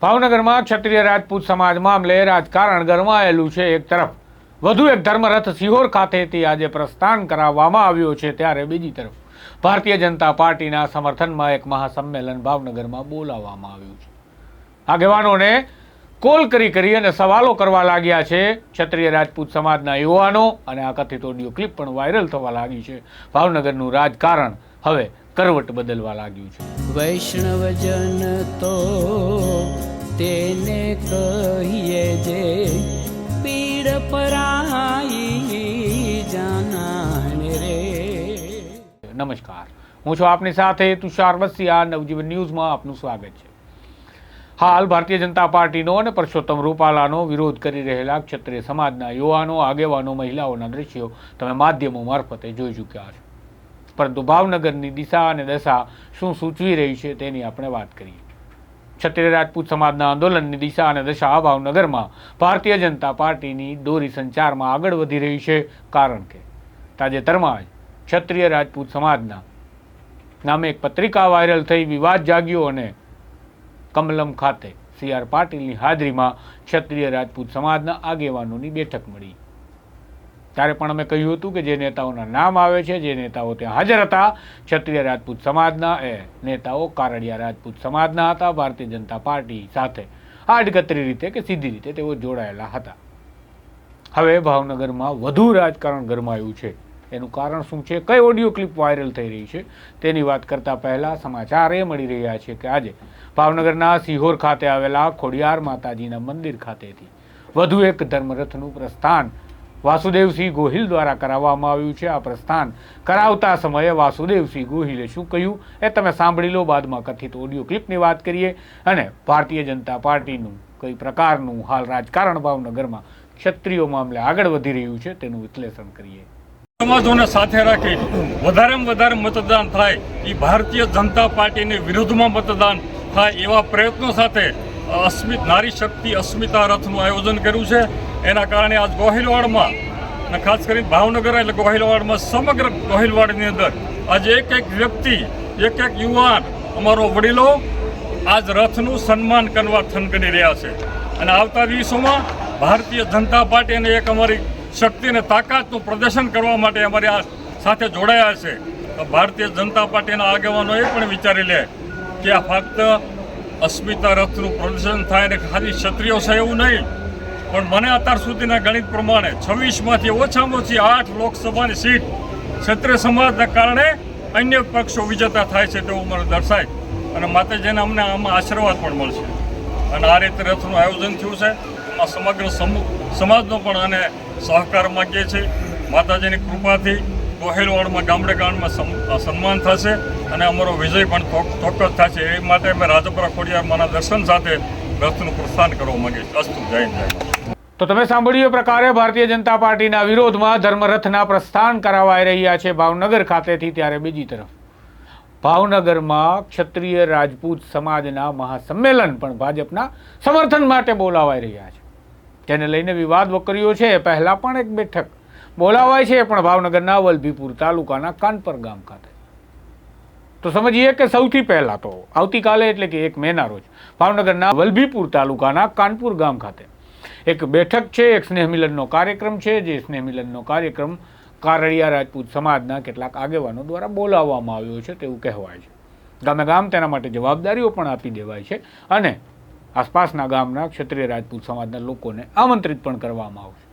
ભાવનગરમાં ક્ષત્રિય રાજપૂત સમાજ મામલે રાજકારણ ગરમાયેલું છે એક તરફ. વધુ એક ધર્મરથ સિહોર ખાતેથી આજે પ્રસ્થાન કરાવવામાં આવ્યો છે ત્યારે બીજી તરફ. ભારતીય જનતા પાર્ટીના સમર્થનમાં એક મહાસંમેલન ભાવનગરમાં બોલાવવામાં આવ્યું છે. આગેવાનોને કોલ કરી કરી અને સવાલો કરવા લાગ્યા છે ક્ષત્રિય રાજપૂત સમાજના યુવાનો અને આ કથિત ઓડિયો ક્લિપ પણ વાયરલ થવા લાગી છે. ભાવનગરનું રાજકારણ હવે કરવટ બદલવા લાગ્યું છે. વૈષ્ણવજન તો તેને કહીએ જે પીડ પરાઈ જાનાને રે. નમસ્કાર. હું છું આપની સાથે તુષાર વસિયા. નવજીવન ન્યૂઝમાં આપનું સ્વાગત છે. હાલ ભારતીય જનતા પાર્ટીનો અને પરસોત્તમ રૂપાલાનો વિરોધ કરી રહેલા ક્ષત્રિય સમાજના યુવાનો, આગેવાનો, મહિલાઓના દ્રશ્યો તમે માધ્યમો મારફતે જોઈ ચૂક્યા છો પરંતુ ભાવનગરની દિશા અને દશા શું સૂચવી રહી છે તેની આપણે વાત કરીએ. ક્ષત્રિય રાજપૂત સમાજના આંદોલનની દિશા અને દશા ભાવનગરમાં ભારતીય જનતા પાર્ટીની દોરી સંચારમાં આગળ વધી રહી છે કારણ કે તાજેતરમાં જ ક્ષત્રિય રાજપૂત સમાજના નામે એક પત્રિકા વાયરલ થઈ વિવાદ જાગ્યો અને કમલમ ખાતે સી આર પાટીલની હાજરીમાં ક્ષત્રિય રાજપૂત સમાજના આગેવાનોની બેઠક મળી. ત્યારે પણ અમે કહ્યું હતું કે જે નેતાઓના નામ આવે છે, જે નેતાઓ ત્યાં હાજર હતા, ક્ષત્રિય રાજપૂત સમાજના, એ નેતાઓ કારડિયા રાજપૂત સમાજના હતા, ભારતીય જનતા પાર્ટી સાથે. આડકતરી રીતે કે સીધી રીતે તેઓ જોડાયેલા હતા. હવે ભાવનગરમાં વધુ રાજકારણ ગરમાયું છે. એનું કારણ શું છે? કઈ ઓડિયો ક્લિપ વાયરલ થઈ રહી છે? તેની વાત કરતા પહેલા સમાચાર એ મળી રહ્યા છે કે આજે ભાવનગરના સિહોર ખાતે આવેલા ખોડિયાર માતાજીના મંદિર ખાતેથી વધુ એક ધર્મરથનું પ્રસ્થાન વાસુદેવસિંહ ગોહિલ દ્વારા કરાવવામાં આવ્યું છે આ પ્રસ્થાન કરાવતા સમયે વાસુદેવસિંહ ગોહિલે શું કહ્યું એ તમે સાંભળી લો, બાદમાં કથિત ઓડિયો ક્લિપની વાત કરીએ. અને ભારતીય જનતા પાર્ટીનું કઈ પ્રકારનું હાલ રાજકારણ ભાવનગરમાં ક્ષત્રિયો મામલે આગળ વધી રહ્યું છે તેનું વિશ્લેષણ કરીએ. સમાજોને સાથે રાખી વધારેમાં વધારે મતદાન થાય એ ભારતીય જનતા પાર્ટીની વિરુદ્ધમાં મતદાન થાય એવા પ્રયત્નો સાથે અસ્મિત નારી શક્તિ અસ્મિતા રથનું આયોજન કર્યું છે. એના કારણે આજ ગોહિલવાડમાં, અને ખાસ કરીને ભાવનગર એટલે ગોહિલવાડમાં સમગ્ર ગોહિલવાડની અંદર આજે એક એક વ્યક્તિ, એક એક યુવાન, અમારો વડીલો આજ રથનું સન્માન કરવા થનગની રહ્યા છે. અને આવતા દિવસોમાં ભારતીય જનતા પાર્ટી અને એક અમારી શક્તિ અને તાકાતનું પ્રદર્શન કરવા માટે અમારી આ સાથે જોડાયા છે. ભારતીય જનતા પાર્ટીના આગેવાનો એ પણ વિચારી લે કે આ ફક્ત અસ્મિતા રથનું પ્રદર્શન થાય અને ખાલી ક્ષત્રિયો છે એવું નહીં. પણ મને અત્યાર સુધીના ગણિત પ્રમાણે છવ્વીસમાંથી ઓછામાં ઓછી આઠ લોકસભાની સીટ ક્ષત્રિય સમાજના કારણે અન્ય પક્ષો વિજેતા થાય છે તેવું મને દર્શાય. અને માતાજીને અમને આમાં આશીર્વાદ પણ મળશે. અને આ રીતે રથનું આયોજન થયું છે. આ સમગ્ર સમાજનો પણ અને સહકાર માગીએ છીએ. માતાજીની કૃપાથી ગોહેલવાડમાં ગામડે ગામમાં સન્માન થશે અને અમારો વિજય પણ ચોક- ચોક્કસ થશે. એ માટે અમે રાજપરા ખોડિયારમાંના દર્શન સાથે રથનું પ્રસ્થાન કરવા માંગીએ છીએ. અસ્તુ, જય જય તો તમે સાંભળ્યું એ પ્રકારે ભારતીય જનતા પાર્ટીના વિરોધમાં ધર્મરથના પ્રસ્થાન કરાવાઈ રહ્યા છે ભાવનગર ખાતેથી ત્યારે બીજી તરફ. ભાવનગરમાં ક્ષત્રિય રાજપૂત સમાજના મહાસંમેલન પણ ભાજપના સમર્થન માટે બોલાવાઈ રહ્યા છે. જેને લઈને વિવાદ વકર્યો છે. પહેલાં પણ એક બેઠક બોલાવાય છે, પણ ભાવનગરના વલભીપુર તાલુકાના કાનપર ગામ ખાતે. તો સમજીએ કે સૌથી પહેલા તો, આવતીકાલે એટલે કે એક મેના રોજ, ભાવનગરના વલભીપુર તાલુકાના કાનપુર ગામ ખાતે એક બેઠક છે, એક સ્નેહ મિલનનો કાર્યક્રમ છે, જે સ્નેહ મિલનનો કાર્યક્રમ કારડિયા રાજપૂત સમાજના કેટલાક આગેવાનો દ્વારા બોલાવવામાં આવ્યો છે તેવું કહેવાય છે. ગામે ગામ તેના માટે જવાબદારીઓ પણ આપી દેવાય છે અને આસપાસના ગામના ક્ષત્રિય રાજપૂત સમાજના લોકોને આમંત્રિત પણ કરવામાં આવશે.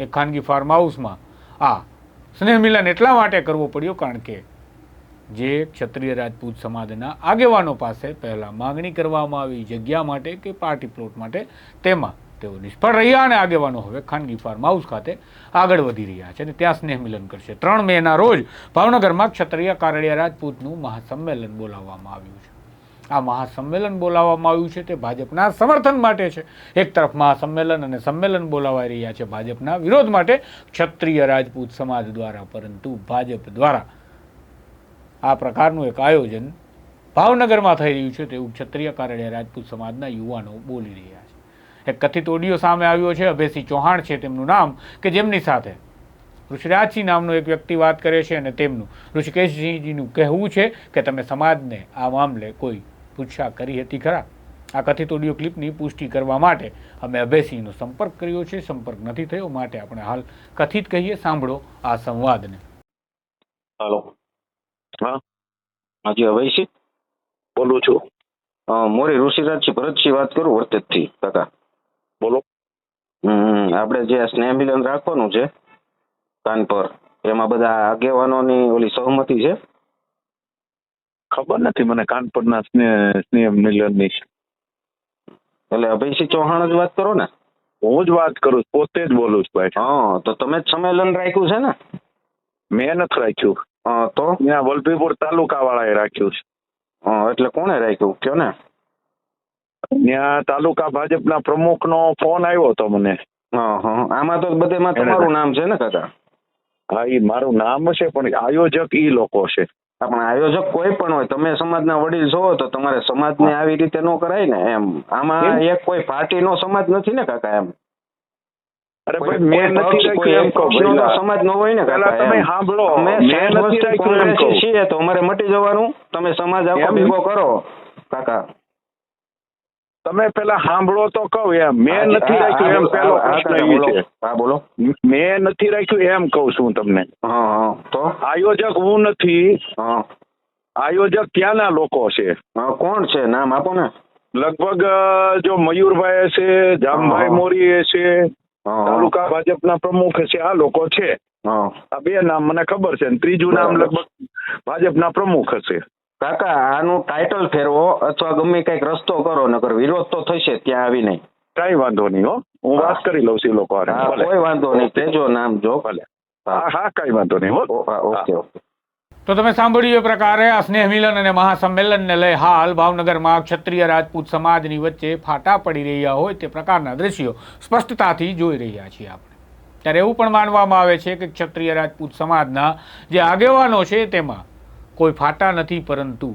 એક ખાનગી ફાર્મ હાઉસમાં આ સ્નેહ મિલન એટલા માટે કરવો પડ્યો કારણ કે જે ક્ષત્રિય રાજપૂત સમાજના આગેવાનો પાસે પહેલાં માગણી કરવામાં આવી જગ્યા માટે કે પાર્ટી પ્લોટ માટે, તેમાં તેઓ નિષ્ફળ રહ્યા અને આગેવાનો હવે ખાનગી ફાર્મ હાઉસ ખાતે આગળ વધી રહ્યા છે અને ત્યાં સ્નેહ મિલન કરશે. ત્રણ મેના રોજ ભાવનગરમાં ક્ષત્રિય કારડિયા રાજપૂતનું મહાસંમેલન બોલાવવામાં આવ્યું છે. આ મહાસંમેલન બોલાવવામાં આવ્યું છે તે ભાજપના સમર્થન માટે છે. એક તરફ મહાસંમેલન અને સંમેલન બોલાવાઈ રહ્યા છે ભાજપના વિરોધ માટે ક્ષત્રિય રાજપૂત સમાજ દ્વારા, પરંતુ ભાજપ દ્વારા આ પ્રકારનું એક આયોજન ભાવનગરમાં થઈ રહ્યું છે તેવું ક્ષત્રિય કારણે રાજપૂત સમાજના યુવાનો બોલી રહ્યા છે. એક કથિત ઓડિયો સામે આવ્યો છે, અભયસિંહ ચૌહાણ છે તેમનું નામ, કે જેમની સાથે ઋષિરાજસિંહ નામનો એક વ્યક્તિ વાત કરે છે અને તેમનું ઋષિકેશસિંહજીનું કહેવું છે કે તમે સમાજને આ મામલે કોઈ પૂછા કરી હતી ખરા. આ કથિત ઓડિયો ક્લિપની પુષ્ટિ કરવા માટે અમે અભયસિંહનો સંપર્ક કર્યો છે. સંપર્ક નથી થયો માટે આપણે હાલ કથિત કહીએ. સાંભળો આ સંવાદને. હાલો. હા. હાજી અભયસિંહ? બોલું છું. મોરી ઋષિરાજથી ભરતસિંહ વાત કરું વર્તેજથી, કાકા. બોલો. આપણે જે સ્નેહ મિલન રાખવાનું છે કાન પર, એમાં બધા આગેવાનોની ઓલી સહમતિ છે? ખબર નથી મને કાનપુરના સ્નેહ સ્નેહ મિલનની. એટલે અભયસિંહ ચૌહાણ જ વાત કરો ને? હું જ વાત કરું છું પોતે જ બોલું છું ભાઈ. હા તો તમે જ સંમેલન રાખ્યું છે ને? મેં નથી રાખ્યું. હા તો? ત્યાં વલભીપુર તાલુકા વાળાએ રાખ્યું છે. હા એટલે કોણે રાખ્યું? કયો ને? ત્યાં તાલુકા ભાજપના પ્રમુખનો ફોન આવ્યો હતો મને. હા હા આમાં તો બધેમાં તમારું નામ છે ને કાકા? હા એ મારું નામ છે પણ આયોજક ઈ લોકો છે. આપણે આયોજક કોઈ પણ હોય તમે સમાજના વડીલ છો તો તમારે સમાજને આવી રીતે ન કરાય ને એમ. આમાં એક કોઈ પાર્ટીનો સમાજ નથી ને કાકા એમ? અરે ભાઈ મેં નથી રાખ્યું એમ એક કહું પક્ષનો તો પહેલા. સમાજ નો હોય ને કાકા તમે. સાંભળો. મેં નથી રાખ્યું એમ કોંગ્રેસી છીએ તો અમારે મટી જવાનું. તમે સમાજ આખો ભેગો કરો કાકા. તમે પેલા સાંભળો તો કહું એમ. મેં નથી રાખ્યું એમ પેલો પ્રશ્ન. છે. હા બોલો. મેં નથી રાખ્યું એમ કહું છું તમને. તો? આયોજક હું નથી. આયોજક ત્યાંના લોકો છે? કોણ છે? નામ આપો ને. લગભગ જો મયુરભાઈ છે જામભાઈ. મોરી છે તાલુકા ભાજપના પ્રમુખ છે આ લોકો છે. હા. આ બે નામ મને ખબર છે ત્રીજું નામ લગભગ ભાજપના પ્રમુખ હશે. કાકા આનું ટાઇટલ ફેરવો અથવા ગમે કંઈક રસ્તો કરો નકર વિરોધ તો થશે ત્યાં આવીને. કઈ વાંધો નહીં હો. હું વાત કરી લઉં છું લોકો. કોઈ વાંધો નહીં તેજો નામ જો. ભલે. હા. હા હા કઈ વાંધો નહીં હો. Okay okay. તો તમે સાંભળ્યું એ પ્રકારે આ સ્નેહ મિલન અને મહાસંમેલનને લઈ હાલ ભાવનગરમાં ક્ષત્રિય રાજપૂત સમાજની વચ્ચે ફાટા પડી રહ્યા હોય તે પ્રકારના દ્રશ્યો સ્પષ્ટતાથી જોઈ રહ્યા છીએ આપણે. ત્યારે એવું પણ માનવામાં આવે છે કે ક્ષત્રિય રાજપૂત સમાજના જે આગેવાનો છે તેમાં કોઈ ફાટા નથી પરંતુ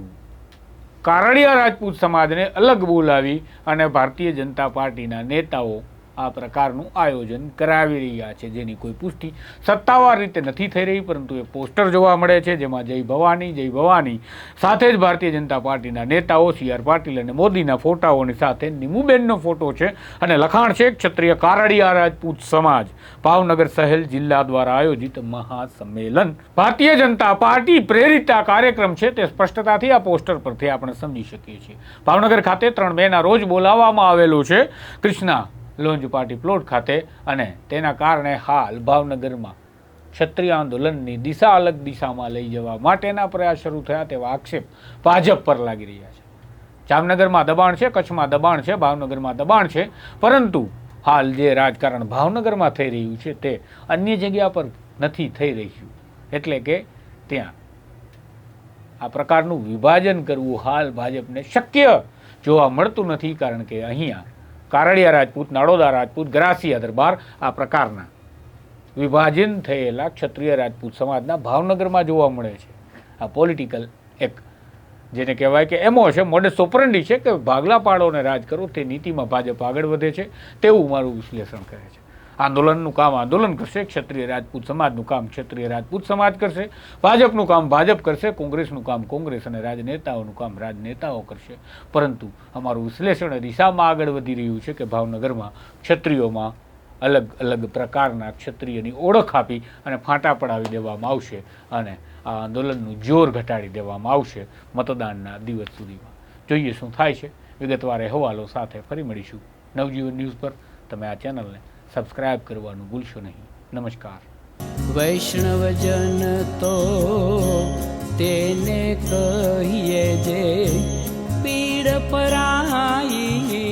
કારડિયા રાજપૂત સમાજને અલગ બોલાવી અને ભારતીય જનતા પાર્ટીના નેતાઓ આ પ્રકારનું આયોજન કરાવી રહ્યા છે, જેની કોઈ પુષ્ટિ સત્તાવાર રીતે નથી થઈ રહી, પરંતુ એ પોસ્ટર જોવા મળે છે, જેમાં જય ભવાની જય ભવાની. સાથે જ ભારતીય જનતા પાર્ટીના નેતાઓ, સી આર પાટીલ અને મોદીના ફોટાઓની સાથે નિમુબેનનો ફોટો છે અને લખાણ છે, ક્ષત્રિય કારડિયા રાજપૂત સમાજ. ભાવનગર સહેલ જિલ્લા દ્વારા આયોજિત મહાસંમેલન. ભારતીય જનતા પાર્ટી પ્રેરિત આ કાર્યક્રમ છે, તે સ્પષ્ટતાથી આ પોસ્ટર પરથી આપણે સમજી શકીએ છીએ. ભાવનગર ખાતે ત્રણ મેના રોજ બોલાવવામાં આવેલો છે. કૃષ્ણા લોન્જ પાર્ટી પ્લોટ ખાતે અને તેના કારણે હાલ ભાવનગરમાં ક્ષત્રિય આંદોલનની દિશા અલગ દિશામાં લઈ જવા માટેના પ્રયાસ શરૂ થયા તેવા આક્ષેપ ભાજપ પર લાગી રહ્યા છે. જામનગરમાં દબાણ છે, કચ્છમાં દબાણ છે, ભાવનગરમાં દબાણ છે, પરંતુ હાલ જે રાજકારણ ભાવનગરમાં થઈ રહ્યું છે તે અન્ય જગ્યા પર નથી થઈ રહ્યું. એટલે કે ત્યાં આ પ્રકારનું વિભાજન કરવું હાલ ભાજપને શક્ય જોવા મળતું નથી કારણ કે અહીંયા કારડિયા રાજપૂત, નાડોદા રાજપૂત, ગરાસિયા દરબાર આ પ્રકારના વિભાજન થયેલા ક્ષત્રિય રાજપૂત સમાજના ભાવનગરમાં જોવા મળે છે. આ પોલિટિકલ એક જેને કહેવાય કે એમો છે મોડે સોપરંડી છે કે ભાગલા પાડો અને રાજ કરો તે નીતિમાં ભાજપ આગળ વધે છે. તેવું મારું વિશ્લેષણ કરે છે. આંદોલનનું કામ, આંદોલન કરશે, ક્ષત્રિય રાજપૂત સમાજનું કામ ક્ષત્રિય રાજપૂત સમાજ કરશે, ભાજપનું કામ ભાજપ કરશે, કોંગ્રેસનું કામ કોંગ્રેસ અને રાજનેતાઓનું કામ રાજનેતાઓ કરશે. પરંતુ અમારું વિશ્લેષણ દિશામાં આગળ વધી રહ્યું છે કે ભાવનગરમાં ક્ષત્રિયોમાં અલગ અલગ પ્રકારના ક્ષત્રિયની ઓળખ આપી અને ફાંટા પડાવી દેવામાં આવશે અને આ આંદોલનનું જોર ઘટાડી દેવામાં આવશે મતદાનના દિવસ સુધીમાં. જોઈએ શું થાય છે. વિગતવાર અહેવાલો સાથે ફરી મળીશું. નવજીવન ન્યૂઝ પર. તમે આ ચેનલને સબસ્ક્રાઇબ કરવાનું ભૂલશો નહીં. નમસ્કાર. વૈષ્ણવજન તો તેને કહીએ જે પીડ પરાઈ